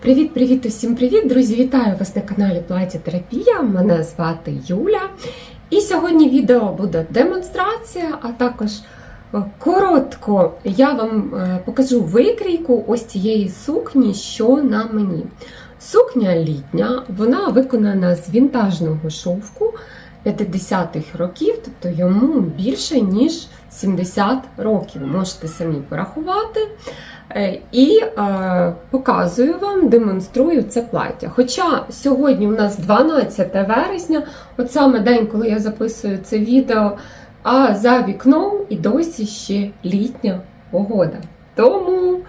Привіт-привіт усім привіт! Друзі, вітаю вас на каналі Плаття Терапія. Мене звати Юля. І сьогодні відео буде демонстрація, а також е, коротко я вам е, покажу викрійку ось цієї сукні, що на мені. Сукня літня, вона виконана з вінтажного шовку 50-х років, тобто йому більше ніж 70 років. Можете самі порахувати. Е, І е, показую вам, демонструю це плаття. Хоча сьогодні у нас 12 вересня, от саме день, коли я записую це відео, а за вікном і досі ще літня погода. Тому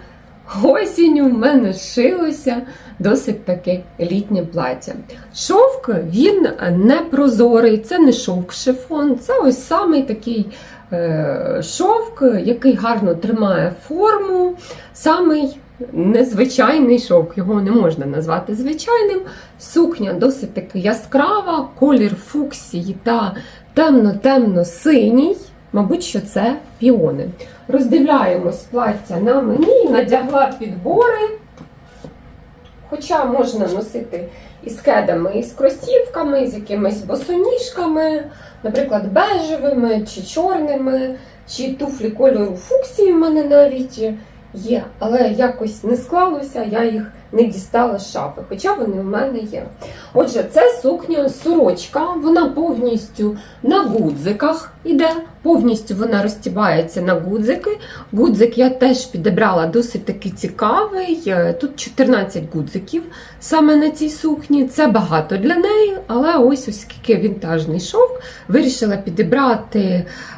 осінню в мене шилося досить таке літнє плаття. Шовк він не прозорий, це не шовк шифон, це ось самий такий шовк, який гарно тримає форму, самий незвичайний шовк, його не можна назвати звичайним. Сукня досить таки яскрава, колір фуксії та темно-темно-синій. Мабуть, що це піони. Роздивляємось плаття на мені, надягла підбори. Хоча можна носити із кедами, із кросівками, з якимись босоніжками, наприклад, бежевими чи чорними, чи туфлі кольору фуксії в мене навіть є. Але якось не склалося, я їх не дістала з шафи, хоча вони в мене є. Отже, це сукня сорочка, вона повністю на гудзиках іде, повністю вона розтібається на гудзики. Гудзик я теж підібрала досить таки цікавий. Е, Тут 14 гудзиків саме на цій сукні. Це багато для неї, але ось оскільки вінтажний шовк, вирішила підібрати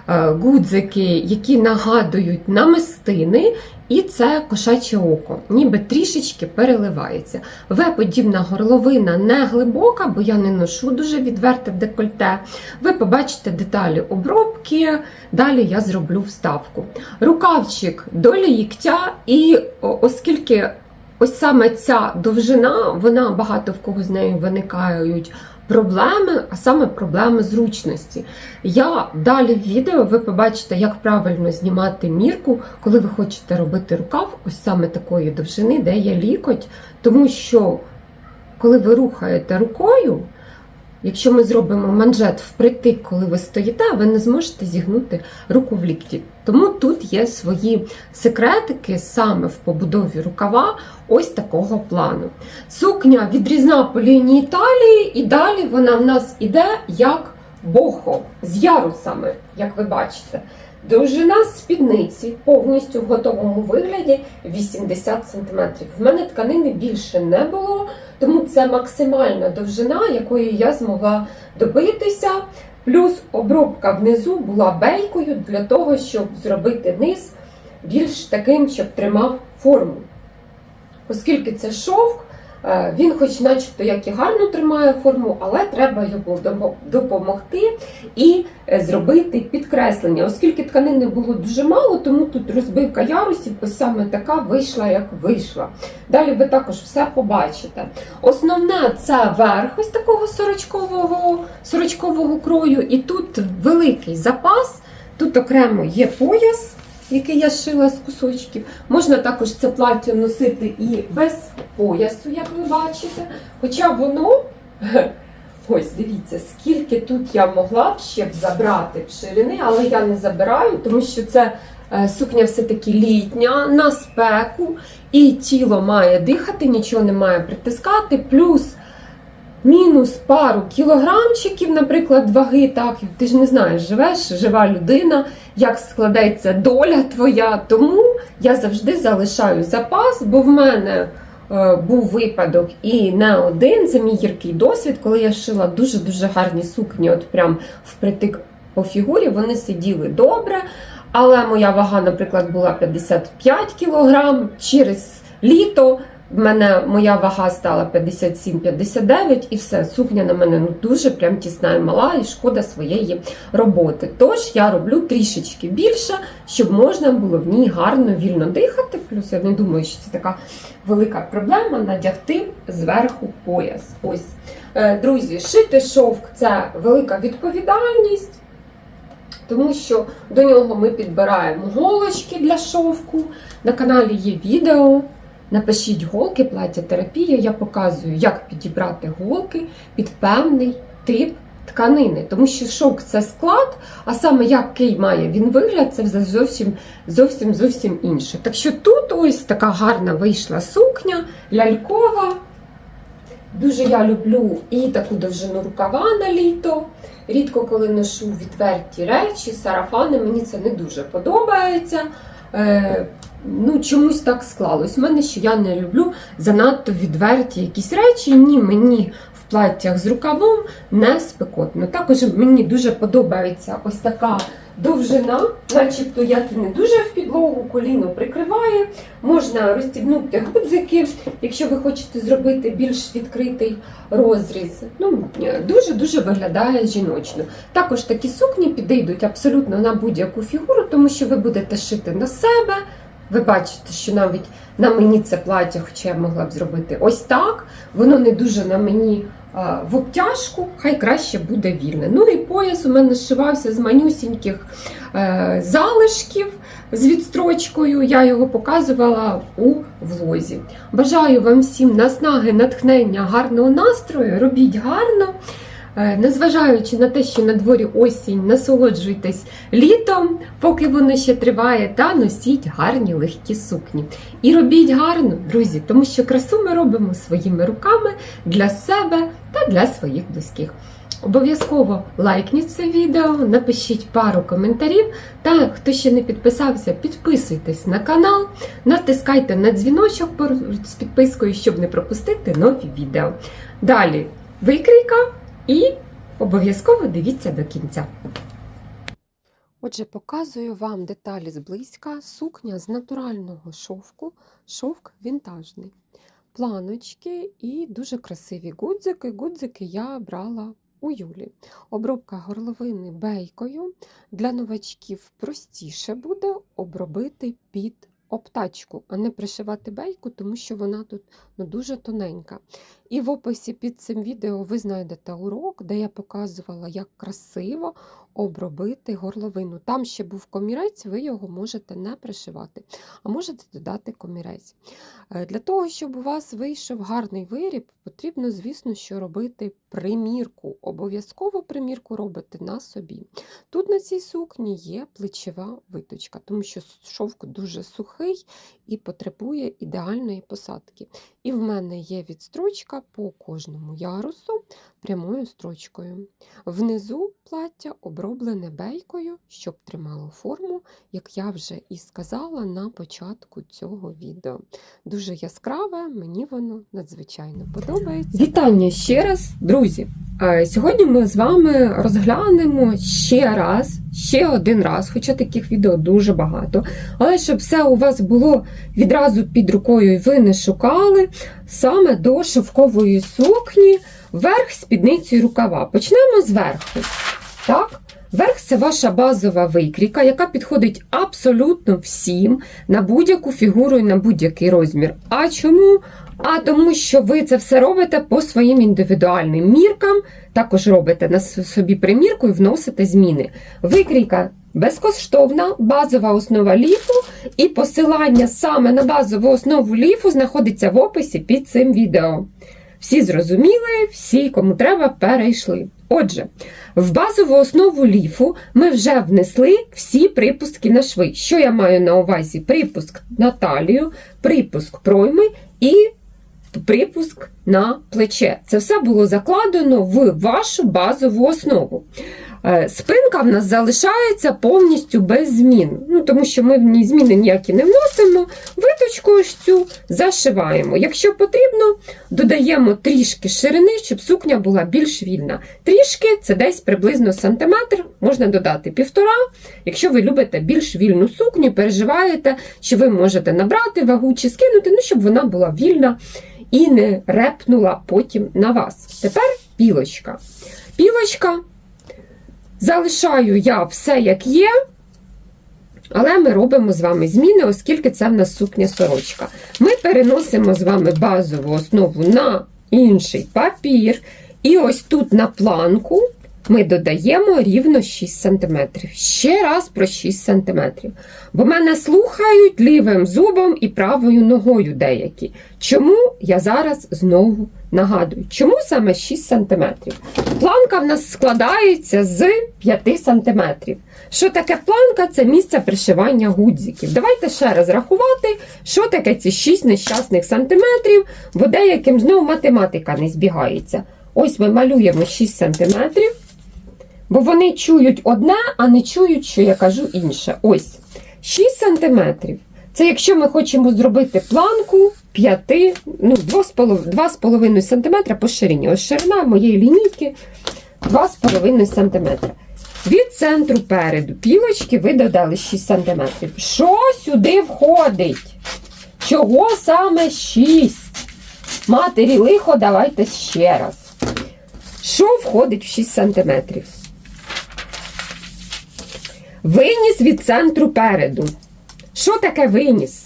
е, гудзики, які нагадують намистини. І це кошаче око, ніби трішечки переливається. В-подібна горловина не глибока, бо я не ношу дуже відверте декольте. Ви побачите деталі обробки, далі я зроблю вставку. Рукавчик до ліктя, і оскільки ось саме ця довжина, вона багато в кого з нею виникають. Проблеми, а саме проблеми зручності. Я далі в відео ви побачите, як правильно знімати мірку, коли ви хочете робити рукав, ось саме такої довжини, де є лікоть. Тому що, коли ви рухаєте рукою, якщо ми зробимо манжет впритик, коли ви стоїте, ви не зможете зігнути руку в лікті. Тому тут є свої секретики саме в побудові рукава ось такого плану. Сукня відрізна по лінії талії, і далі вона в нас іде як бохо з ярусами, як ви бачите. Довжина спідниці повністю в готовому вигляді 80 см. В мене тканини більше не було, тому це максимальна довжина, якої я змогла добитися. Плюс обробка внизу була бейкою для того, щоб зробити низ більш таким, щоб тримав форму. Оскільки це шовк, він, хоч начебто, як і гарно тримає форму, але треба йому допомогти і е, зробити підкреслення. Оскільки тканини було дуже мало, тому тут розбивка ярусів ось саме така вийшла, як вийшла. Далі ви також все побачите. Основне це верх ось такого сорочкового, сорочкового крою, і тут великий запас. Тут окремо є пояс, який я шила з кусочків. Можна також це плаття носити і без поясу, як ви бачите. Хоча воно, ось дивіться, скільки тут я могла б ще б забрати б ширини, але я не забираю, тому що це е, сукня все-таки літня, на спеку, і тіло має дихати, нічого не має притискати. Плюс мінус пару кілограмчиків, наприклад, ваги, так, ти ж не знаєш, живеш, жива людина, як складеться доля твоя. Тому я завжди залишаю запас, бо в мене е, був випадок і не один. Це мій гіркий досвід, коли я шила дуже-дуже гарні сукні, от прям впритик по фігурі, вони сиділи добре. Але моя вага, наприклад, була 55 кг. Через літо в мене моя вага стала 57-59 і все, сукня на мене ну дуже прям тісна і мала, і шкода своєї роботи. Тож я роблю трішечки більше, щоб можна було в ній гарно, вільно дихати. Плюс я не думаю, що це така велика проблема надягти зверху пояс. Ось, Е, друзі, шити шовк це велика відповідальність. Тому що до нього ми підбираємо голочки для шовку. На каналі є відео, Напишіть голки, плаття терапія. Я показую, як підібрати голки під певний тип тканини. Тому що шовк це склад, а саме який має він вигляд, це зовсім зовсім зовсім інше. Так що тут ось така гарна вийшла сукня, лялькова. Дуже я люблю і таку довжину рукава на літо. Рідко коли ношу відверті речі, сарафани, мені це не дуже подобається. Ну, чомусь так склалось. У мене що я не люблю занадто відверті якісь речі. Ні, мені в платтях з рукавом не спекотно. Також мені дуже подобається ось така довжина, начебто і не дуже в підлогу, коліно прикриває. Можна розстібнути гудзики, якщо ви хочете зробити більш відкритий розріз. Ну, дуже-дуже виглядає жіночно. Також такі сукні підійдуть абсолютно на будь-яку фігуру, тому що ви будете шити на себе. Ви бачите, що навіть на мені це плаття, хоча я могла б зробити ось так. Воно не дуже на мені в обтяжку, хай краще буде вільне. Ну і пояс у мене зшивався з манюсіньких е, залишків з відстрочкою. Я його показувала у влозі. Бажаю вам всім наснаги, натхнення, гарного настрою. Робіть гарно. Е, Незважаючи на те, що на дворі осінь, насолоджуйтесь літом, поки воно ще триває, та носіть гарні легкі сукні. І робіть гарно, друзі, тому що красу ми робимо своїми руками для себе та для своїх близьких. Обов'язково лайкніть це відео, напишіть пару коментарів. Та хто ще не підписався, підписуйтесь на канал, натискайте на дзвіночок з підпискою, щоб не пропустити нові відео. Далі викрійка і обов'язково дивіться до кінця. Отже, показую вам деталі зблизька. Сукня з натурального шовку, шовк вінтажний. Планочки і дуже красиві гудзики. Гудзики я брала у Юлі. Обробка горловини бейкою. Для новачків простіше буде обробити під обтачку, а не пришивати бейку, тому що вона тут ну, дуже тоненька. І в описі під цим відео ви знайдете урок, де я показувала, як красиво обробити горловину. Там ще був комірець, ви його можете не пришивати, а можете додати комірець. Е, Для того, щоб у вас вийшов гарний виріб, потрібно, звісно, що робити примірку. Обов'язково примірку робите на собі. Тут на цій сукні є плечева виточка, тому що шовк дуже сухий і потребує ідеальної посадки. І в мене є відстрочка по кожному ярусу прямою строчкою. Внизу плаття оброблене бейкою, щоб тримало форму, як я вже і сказала на початку цього відео. Дуже яскраве, мені воно надзвичайно подобається. Вітання ще раз, друзі! Е, Сьогодні ми з вами розглянемо ще раз, ще один раз, хоча таких відео дуже багато. Але щоб все у вас було відразу під рукою і ви не шукали, саме до шовкової сукні верх спідниці рукава. Почнемо зверху. Так? Верх це ваша базова викрійка, яка підходить абсолютно всім на будь-яку фігуру і на будь-який розмір. А чому? А тому, що ви це все робите по своїм індивідуальним міркам, також робите на собі примірку і вносите зміни. Викрійка безкоштовна, базова основа ліфу, і посилання саме на базову основу ліфу знаходиться в описі під цим відео. Всі зрозуміли, всі, кому треба, перейшли. Отже, в базову основу ліфу ми вже внесли всі припуски на шви. Що я маю на увазі? Припуск на талію, припуск пройми і припуск на плече. Це все було закладено в вашу базову основу. Е, Спинка в нас залишається повністю без змін, ну, тому що ми в ній зміни ніякі не вносимо. Виточку ось цю зашиваємо. Якщо потрібно, додаємо трішки ширини, щоб сукня була більш вільна. Трішки це десь приблизно сантиметр, можна додати півтора. Якщо ви любите більш вільну сукню, переживаєте, що ви можете набрати вагу чи скинути, ну, щоб вона була вільна і не репнула потім на вас. Тепер пілочка. Пілочка. Залишаю я все як є, але ми робимо з вами зміни, оскільки це в нас сукня сорочка. Ми переносимо з вами базову основу на інший папір. І ось тут на планку ми додаємо рівно 6 см. Ще раз про 6 см. Бо мене слухають лівим зубом і правою ногою деякі. Чому я зараз знову нагадую? Чому саме 6 см? Планка в нас складається з 5 см. Що таке планка? Це місце пришивання гудзиків. Давайте ще раз рахувати, що таке ці 6 нещасних сантиметрів, бо деяким знову математика не збігається. Ось ми малюємо 6 сантиметрів. Бо вони чують одне, а не чують, що я кажу інше. Ось 6 сантиметрів. Це якщо ми хочемо зробити планку 5, ну 2,5 см по ширині. Ось ширина моєї лінійки 2,5 см. Від центру переду пілочки ви додали 6 см. Що сюди входить? Чого саме 6? Матері лихо, давайте ще раз. Що входить в 6 сантиметрів? Виніс від центру переду. Що таке виніс?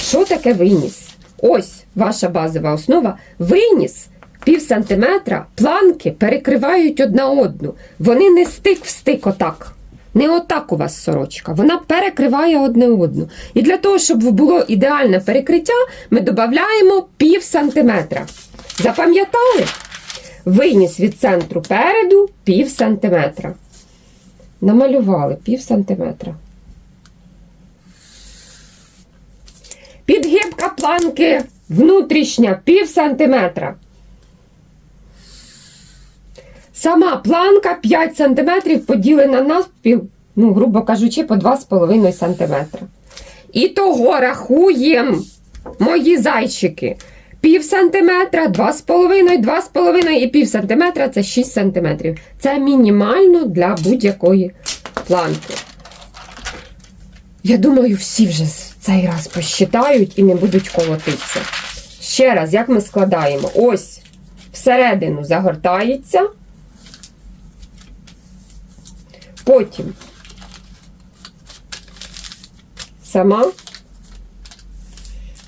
Що таке виніс? Ось ваша базова основа. Виніс пів сантиметра, планки перекривають одна одну. Вони не стик в стик отак. Не отак у вас сорочка. Вона перекриває одне одну. І для того, щоб було ідеальне перекриття, ми додаємо пів сантиметра. Запам'ятали? Виніс від центру переду пів сантиметра. Намалювали пів сантиметра. Підгибка планки внутрішня пів сантиметра. Сама планка 5 сантиметрів поділена навпіл, ну, грубо кажучи, по 2,5 сантиметра. І того рахуємо, мої зайчики. Пів сантиметра, 2,5, 2,5 і пів сантиметра це 6 сантиметрів. Це мінімально для будь-якої планки. Я думаю, всі вже цей раз посчитають і не будуть колотитися. Ще раз, як ми складаємо? Ось всередину загортається. Потім сама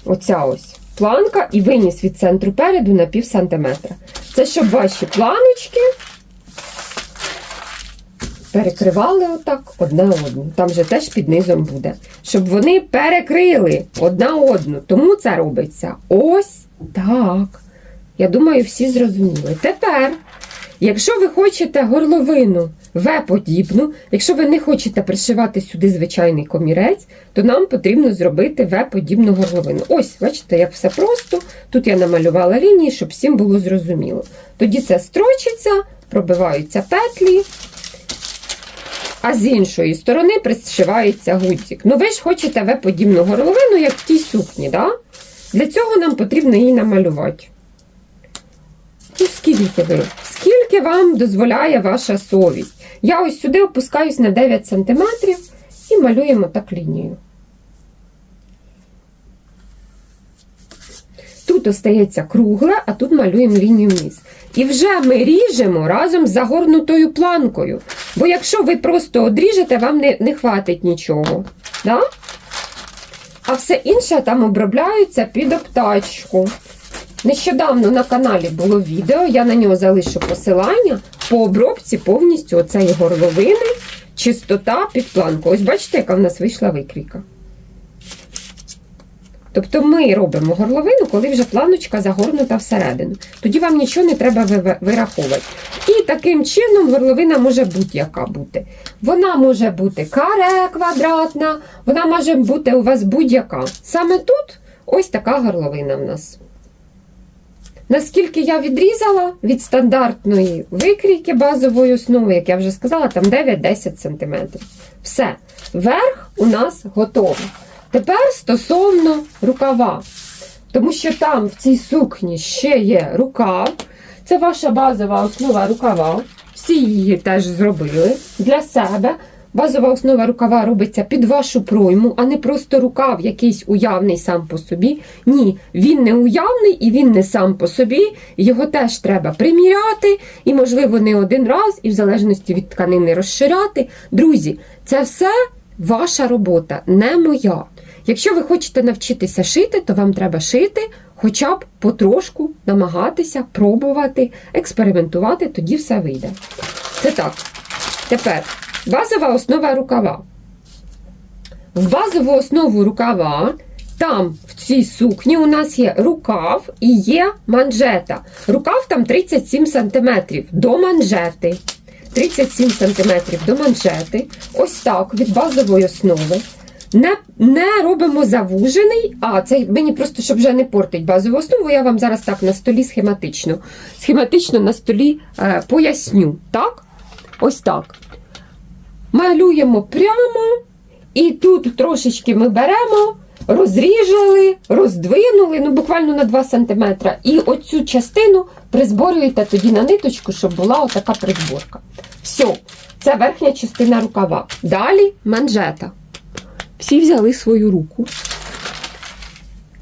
оця ось планка і виніс від центру переду на пів сантиметра. Це щоб ваші планочки перекривали отак одне одну. Там же теж під низом буде. Щоб вони перекрили одна одну. Тому це робиться ось так. Я думаю, всі зрозуміли. Тепер, якщо ви хочете горловину В-подібну, якщо ви не хочете пришивати сюди звичайний комірець, то нам потрібно зробити В-подібну горловину. Ось, бачите, як все просто. Тут я намалювала лінії, щоб всім було зрозуміло. Тоді це строчиться, пробиваються петлі. А з іншої сторони пришивається гудзик. Ну, ви ж хочете В-подібну горловину, як в тій сукні, да? Для цього нам потрібно її намалювати. Ну, скільки ви? Скільки вам дозволяє ваша совість? Я ось сюди опускаюсь на 9 см і малюємо так лінію. Тут остається кругле, а тут малюємо лінію вниз. І вже ми ріжемо разом з загорнутою планкою. Бо якщо ви просто одріжете, вам не, не хватить нічого. Да? А все інше там обробляється під обтачку. Нещодавно на каналі було відео, я на нього залишу посилання по обробці повністю оцеї горловини, чистота під планку. Ось бачите, яка в нас вийшла викрійка. Тобто ми робимо горловину, коли вже планочка загорнута всередину. Тоді вам нічого не треба вираховувати. І таким чином горловина може будь-яка бути. Вона може бути каре, квадратна, вона може бути у вас будь-яка. Саме тут ось така горловина в нас. Наскільки я відрізала від стандартної викрійки базової основи, як я вже сказала, там 9-10 см. Все. Верх у нас готовий. Тепер стосовно рукава. Тому що там в цій сукні ще є рукав. Це ваша базова основа рукава. Всі її теж зробили для себе. Базова основа рукава робиться під вашу пройму, а не просто рукав якийсь уявний сам по собі. Ні, він не уявний і він не сам по собі. Його теж треба приміряти, і, можливо, не один раз, і в залежності від тканини розширяти. Друзі, це все ваша робота, не моя. Якщо ви хочете навчитися шити, то вам треба шити, хоча б потрошку намагатися, пробувати, експериментувати, тоді все вийде. Це так. Тепер базова основа рукава. В базову основу рукава там в цій сукні у нас є рукав і є манжета. Рукав там 37 см до манжети. 37 см до манжети. Ось так від базової основи. Не, не робимо завужений, а це мені просто, щоб вже не портить базову основу, я вам зараз так на столі схематично. Схематично на столі е, поясню. Так? Ось так. Малюємо прямо, і тут трошечки ми беремо, розріжали, роздвинули, ну буквально на 2 см. І оцю частину призборюєте тоді на ниточку, щоб була отака призборка. Все, це верхня частина рукава. Далі манжета. Всі взяли свою руку.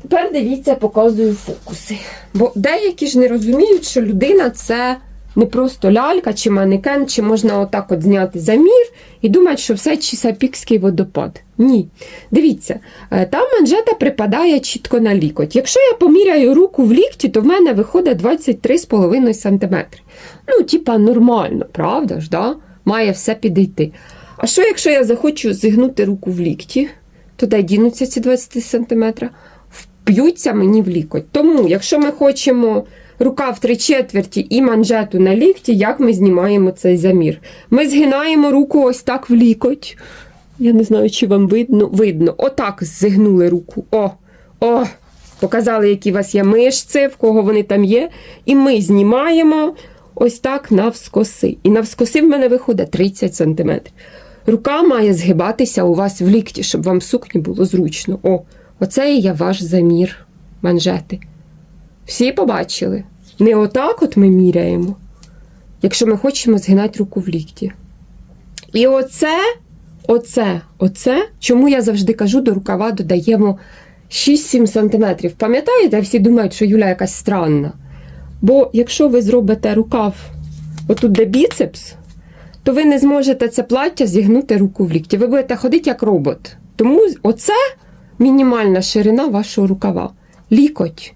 Тепер дивіться, показую фокуси. Бо деякі ж не розуміють, що людина це не просто лялька чи манекен, чи можна отак от зняти замір і думають, що все чисапікський водопад. Ні. Дивіться, е, там манжета припадає чітко на лікоть. Якщо я поміряю руку в лікті, то в мене виходить 23,5 см. Ну, типа, нормально, правда ж? да? Має все підійти. А що, якщо я захочу зігнути руку в лікті, то де дінуться ці 20 см? Вп'ються мені в лікоть. Тому, якщо ми хочемо рука в три четверті і манжету на лікті, як ми знімаємо цей замір? Ми згинаємо руку ось так в лікоть. Я не знаю, чи вам видно. Видно. Отак зігнули руку. О, о! Показали, які у вас є мишці, в кого вони там є. І ми знімаємо ось так навскоси. І навскоси в мене виходить 30 см. Рука має згибатися у вас в лікті, щоб вам в сукні було зручно. О, оце і є ваш замір манжети. Всі побачили? Не отак от ми міряємо, якщо ми хочемо згинати руку в лікті. І оце, оце, оце, чому я завжди кажу, до рукава додаємо 6-7 см. Пам'ятаєте, всі думають, що Юля якась странна. Бо якщо ви зробите рукав отут, де біцепс, то ви не зможете це плаття зігнути руку в лікті. Ви будете ходити як робот. Тому оце мінімальна ширина вашого рукава. Лікоть,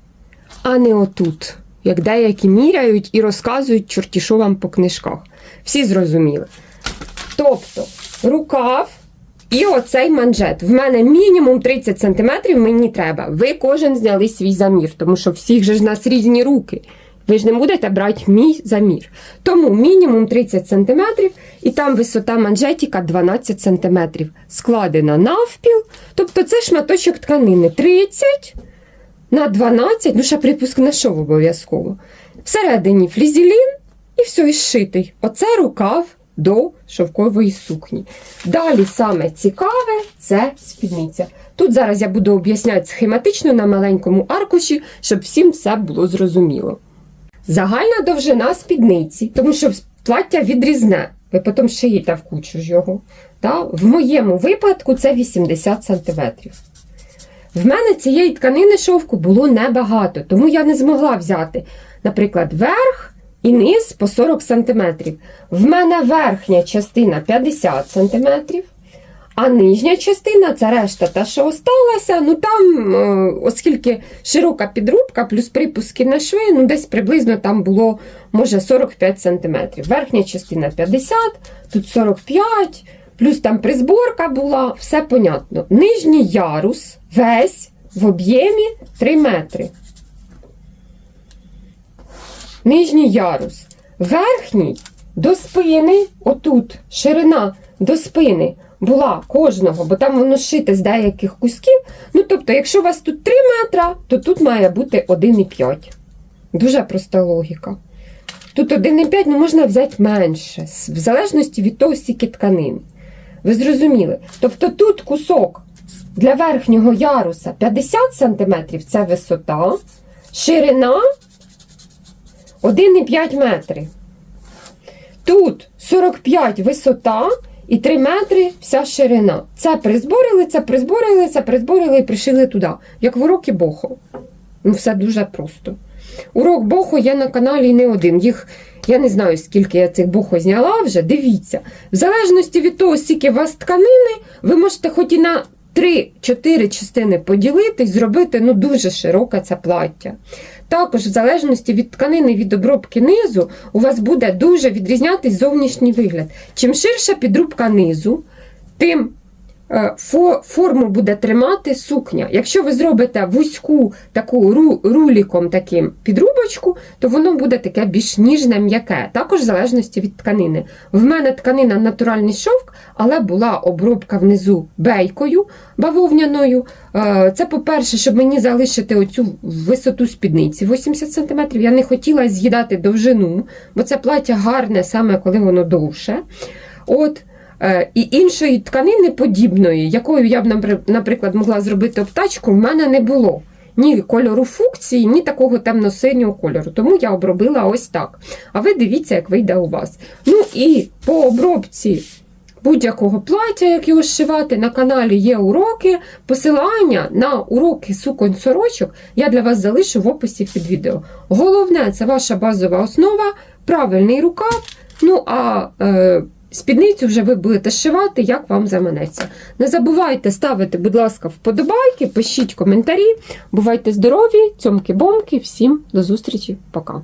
а не отут, як деякі міряють і розказують чорті що вам по книжках. Всі зрозуміли. Тобто, рукав і оцей манжет. В мене мінімум 30 см мені треба. Ви кожен зняли свій замір, тому що всіх же ж нас різні руки. Ви ж не будете брати мій замір. Тому мінімум 30 см, і там висота манжетіка 12 см. Складена навпіл. Тобто це шматочок тканини 30 на 12, ну ще припуск на шов обов'язково. Всередині флізелін і все, і зшитий. Оце рукав до шовкової сукні. Далі саме цікаве це спідниця. Тут зараз я буду об'ясняти схематично на маленькому аркуші, щоб всім все було зрозуміло. Загальна довжина спідниці, тому що плаття відрізне. Ви потім шиєте в кучу ж його. Та? В моєму випадку це 80 см. В мене цієї тканини шовку було небагато, тому я не змогла взяти, наприклад, верх і низ по 40 см. В мене верхня частина 50 см, а нижня частина це решта, та, що осталася, ну там, е, оскільки широка підрубка, плюс припуски на шви, ну десь приблизно там було, може, 45 см. Верхня частина 50, тут 45 Плюс там призборка була, все понятно. Нижній ярус весь в об'ємі 3 метри. Нижній ярус. Верхній до спини, отут, ширина до спини була кожного, бо там воно шите з деяких кусків. Ну, тобто, якщо у вас тут 3 метра, то тут має бути 1,5. Дуже проста логіка. Тут 1,5 ну, можна взяти менше, в залежності від того, скільки тканин. Ви зрозуміли? Тобто тут кусок для верхнього яруса 50 см це висота, ширина 1,5 метри. Тут 45 висота і 3 метри вся ширина. Це призборили, це призборили, це призборили і пришили туди, як в уроки Бохо. Ну, все дуже просто. Урок Бохо є на каналі не один. Їх я не знаю, скільки я цих бохо зняла вже. Дивіться. В залежності від того, скільки у вас тканини, ви можете хоч і на 3-4 частини поділити і зробити ну, дуже широке це плаття. Також, в залежності від тканини від обробки низу, у вас буде дуже відрізнятись зовнішній вигляд. Чим ширша підрубка низу, тим форму буде тримати сукня. Якщо ви зробите вузьку таку ру, руліком таким підрубочку, то воно буде таке більш ніжне, м'яке. Також в залежності від тканини. В мене тканина натуральний шовк, але була обробка внизу бейкою бавовняною. Е, Це, по-перше, щоб мені залишити оцю висоту спідниці 80 см. Я не хотіла з'їдати довжину, бо це плаття гарне саме коли воно довше. От. Е, І іншої тканини подібної, якою я б, наприклад, могла зробити обтачку, в мене не було. Ні кольору фукції, ні такого темно-синього кольору. Тому я обробила ось так. А ви дивіться, як вийде у вас. Ну і по обробці будь-якого плаття, як його зшивати, на каналі є уроки. Посилання на уроки суконь сорочок я для вас залишу в описі під відео. Головне, це ваша базова основа, правильний рукав. Ну а е, спідницю вже ви будете шивати, як вам заманеться. Не забувайте ставити, будь ласка, вподобайки, пишіть коментарі. Бувайте здорові, цьомки-бомки. Всім до зустрічі, пока.